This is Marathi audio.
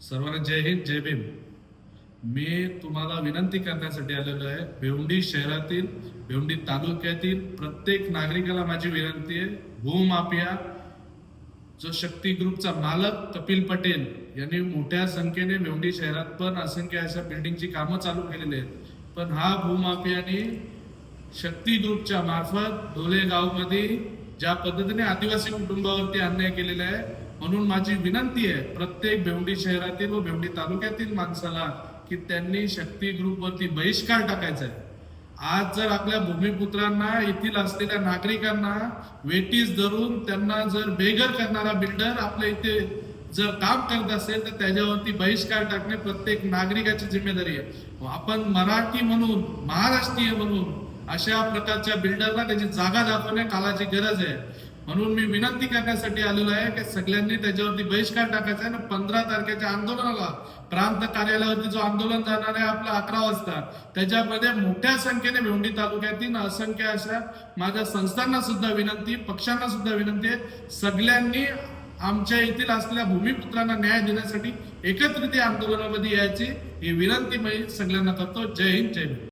सर्वांना जय हिंद जय भीम. मी तुम्हाला विनंती करण्यासाठी आलेलो आहे भेवंडी शहरातील भेवंडी तालुक्यातील प्रत्येक नागरिकाला माझी विनंती आहे भूमाफिया जो शक्ती ग्रुपचा मालक कपिल पटेल यांनी मोठ्या संख्येने भेवंडी शहरात पण असंख्य अशा बिल्डिंगची कामं चालू केलेली आहेत. पण हा भूमाफियाने शक्ती ग्रुपच्या मार्फत ढोले गावमध्ये ज्या पद्धतीने आदिवासी कुटुंबावरती अन्याय केलेला आहे म्हणून माझी विनंती आहे प्रत्येक भेवडी शहरातील व भेवडी तालुक्यातील माणसाला की त्यांनी शक्ती ग्रुपवरती बहिष्कार टाकायचा आहे. आज जर आपल्या भूमिपुत्रांना येथील असलेल्या नागरिकांना वेटीस धरून त्यांना जर बेघर करणारा बिल्डर आपल्या इथे जर काम करत असेल तर त्याच्यावरती बहिष्कार टाकणे प्रत्येक नागरिकाची जिम्मेदारी आहे. आपण मराठी म्हणून महाराष्ट्रीय म्हणून अशा प्रकारच्या बिल्डरला त्याची जागा दाखवणे कालाची गरज आहे. म्हणून मी विनंती करण्यासाठी आलेलो आहे की सगळ्यांनी त्याच्यावरती बहिष्कार टाकायचा आहे आणि पंधरा तारखेच्या आंदोलनाला प्रांत कार्यालयावरती जो आंदोलन जाणार आहे आपला अकरा वाजता त्याच्यामध्ये मोठ्या संख्येने भिवंडी तालुक्यातील असंख्य अशा माझ्या संस्थांना सुद्धा विनंती पक्षांना सुद्धा विनंती आहे. सगळ्यांनी आमच्या येथील असलेल्या भूमिपुत्रांना न्याय देण्यासाठी एकत्रित आंदोलनामध्ये यायची ही विनंती मी सगळ्यांना करतो. जय हिंद जय हिंद